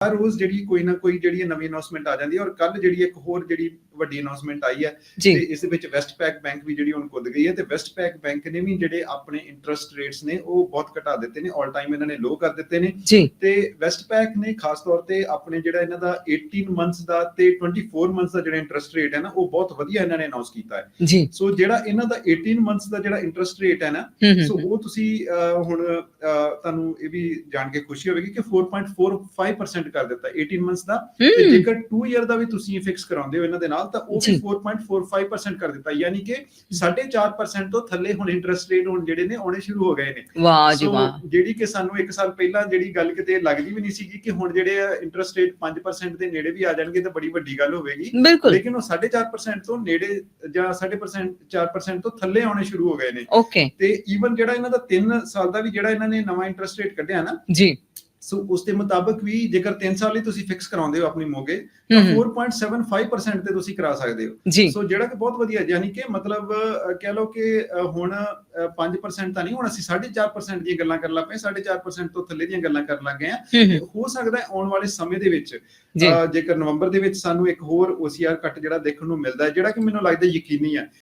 ਹਰ ਰੋਜ਼ ਜਿਹੜੀ ਕੋਈ ਨਾ ਕੋਈ ਜਿਹੜੀ ਨਵੀਂ ਅਨਾਉਂਸਮੈਂਟ ਆ ਜਾਂਦੀ ਹੈ ਔਰ ਕੱਲ ਜਿਹੜੀ ਇੱਕ ਹੋਰ ਜਿਹੜੀ ਵੱਡੀ ਅਨਾਉਂਸਮੈਂਟ ਆਈ ਹੈ ਤੇ ਇਸ ਦੇ ਵਿੱਚ ਵੈਸਟ ਪੈਕ ਬੈਂਕ ਵੀ ਜਿਹੜੀ ਹੁਣ ਕੁੱਦ ਗਈ ਹੈ ਤੇ ਵੈਸਟ ਪੈਕ ਬੈਂਕ ਨੇ ਵੀ ਜਿਹੜੇ ਆਪਣੇ ਇੰਟਰਸਟ ਰੇਟਸ ਨੇ ਉਹ ਬਹੁਤ ਘਟਾ ਦਿੱਤੇ ਨੇ ਆਲ ਟਾਈਮ ਇਹਨਾਂ ਨੇ ਲੋ ਕਰ ਦਿੱਤੇ ਨੇ ਤੇ ਵੈਸਟ ਪੈਕ ਨੇ ਖਾਸ ਤੌਰ ਤੇ ਆਪਣੇ ਜਿਹੜਾ ਇਹਨਾਂ ਦਾ 18 ਮੰਥਸ ਦਾ ਤੇ 24 ਮੰਥਸ ਦਾ ਜਿਹੜਾ ਇੰਟਰਸਟ ਰੇਟ ਹੈ ਨਾ ਉਹ ਬਹੁਤ ਵਧੀਆ ਇਹਨਾਂ ਨੇ ਅਨਾਉਂਸ ਕੀਤਾ ਹੈ। ਸੋ ਜਿਹੜਾ ਇਹਨਾਂ ਦਾ 18 ਮੰਥਸ ਦਾ ਜਿਹੜਾ ਇੰਟਰਸਟ ਰੇਟ ਹੈ ਨਾ ਸੋ ਉਹ ਤੁਸੀਂ ਹੁਣ ਤੁਹਾਨੂੰ ਇਹ ਵੀ ਜਾਣ ਕੇ ਖੁਸ਼ੀ ਹੋਵੇਗੀ ਕਿ 4.45% ਕਰ ਦਿੱਤਾ 18 ਮੰਥਸ ਦਾ। ਤੇ ਜੇਕਰ 2 ਇਅਰ ਦਾ ਵੀ ਤੁਸੀਂ ਫਿਕਸ ਕਰਾਉਂਦੇ ਹੋ ਇਹਨਾਂ ਦੇ ਨਾਲ ਤਾਂ ਉਹ ਵੀ ਜੀ। 4.45% ਕਰ ਦਿੱਤਾ। ਯਾਨੀ ਕਿ 4.5% ਤੋਂ ਥੱਲੇ ਹੁਣ ਇੰਟਰਸਟ ਰੇਟ ਹੁਣ ਜਿਹੜੇ ਨੇ ਆਉਣੇ ਸ਼ੁਰੂ ਹੋ ਗਏ ਨੇ। ਵਾਹ ਜੀ ਵਾਹ। ਜਿਹੜੀ ਕਿ ਸਾਨੂੰ 1 ਸਾਲ ਪਹਿਲਾਂ ਜਿਹੜੀ ਗੱਲ ਕਿਤੇ ਲੱਗਦੀ ਵੀ ਨਹੀਂ ਸੀਗੀ ਕਿ ਹੁਣ ਜਿਹੜੇ ਇੰਟਰਸਟ ਰੇਟ 5% ਦੇ ਨੇੜੇ ਵੀ ਆ ਜਾਣਗੇ ਤਾਂ ਬੜੀ ਵੱਡੀ ਗੱਲ ਹੋਵੇਗੀ। ਲੇਕਿਨ ਉਹ 4.5% ਤੋਂ ਨੇੜੇ ਜਾਂ 4.5% 4% ਤੋਂ ਥੱਲੇ ਆਉਣੇ ਸ਼ੁਰੂ ਹੋ ਗਏ ਨੇ। ਓਕੇ ਤੇ ਈਵਨ ਜਿਹੜਾ ਇਹਨਾਂ ਦਾ 3 ਸਾਲ ਦਾ ਵੀ ਜਿਹੜਾ ਇਹਨਾਂ ਨੇ ਨਵਾਂ ਇੰਟਰਸਟ ਰੇਟ ਕੱਢਿਆ ਨਾ ਜੀ। ਸੋ ਉਸ ਦੇ ਮੁਤਾਬਕ ਵੀ ਜੇਕਰ 3 ਸਾਲ ਲਈ ਤੁਸੀਂ ਫਿਕਸ ਕਰਾਉਂਦੇ ਹੋ ਆਪਣੀ ਮੋਗੇ ਤਾਂ ਹੂੰ 4.75% ਤੇ ਤੁਸੀਂ ਕਰਾ ਸਕਦੇ ਹੋ। ਸੋ ਜਿਹੜਾ ਕਿ ਬਹੁਤ ਵਧੀਆ ਯਾਨੀ ਕਿ ਮਤਲਬ ਕਹਿ ਲਓ ਕਿ ਹੁਣ ਅਹ, 5% ਤਾਂ ਨਹੀਂ ਹੁਣ ਅਸੀਂ 4.5% ਦੀਆਂ ਗੱਲਾਂ ਕਰਨ ਲੱਗ ਪਏ 4.5% ਤੋਂ ਥੱਲੇ ਦੀਆਂ ਗੱਲਾਂ ਕਰਨ ਲੱਗ ਗਏ ਆ ਹੂੰ ਸਕਦਾ ਹੈ ਆਉਣ ਵਾਲੇ ਸਮੇਂ ਦੇ ਵਿੱਚ ਜੇਕਰ ਨਵੰਬਰ ਦੇ ਵਿੱਚ ਸਾਨੂੰ ਇੱਕ ਹੋਰ OCR ਕੱਟ ਜਿਹੜਾ ਦੇਖਣ ਨੂੰ ਮਿਲਦਾ ਹੈ ਜਿਹੜਾ ਕਿ ਮੈਨੂੰ ਲੱਗਦਾ ਯਕੀਨੀ ਹੈ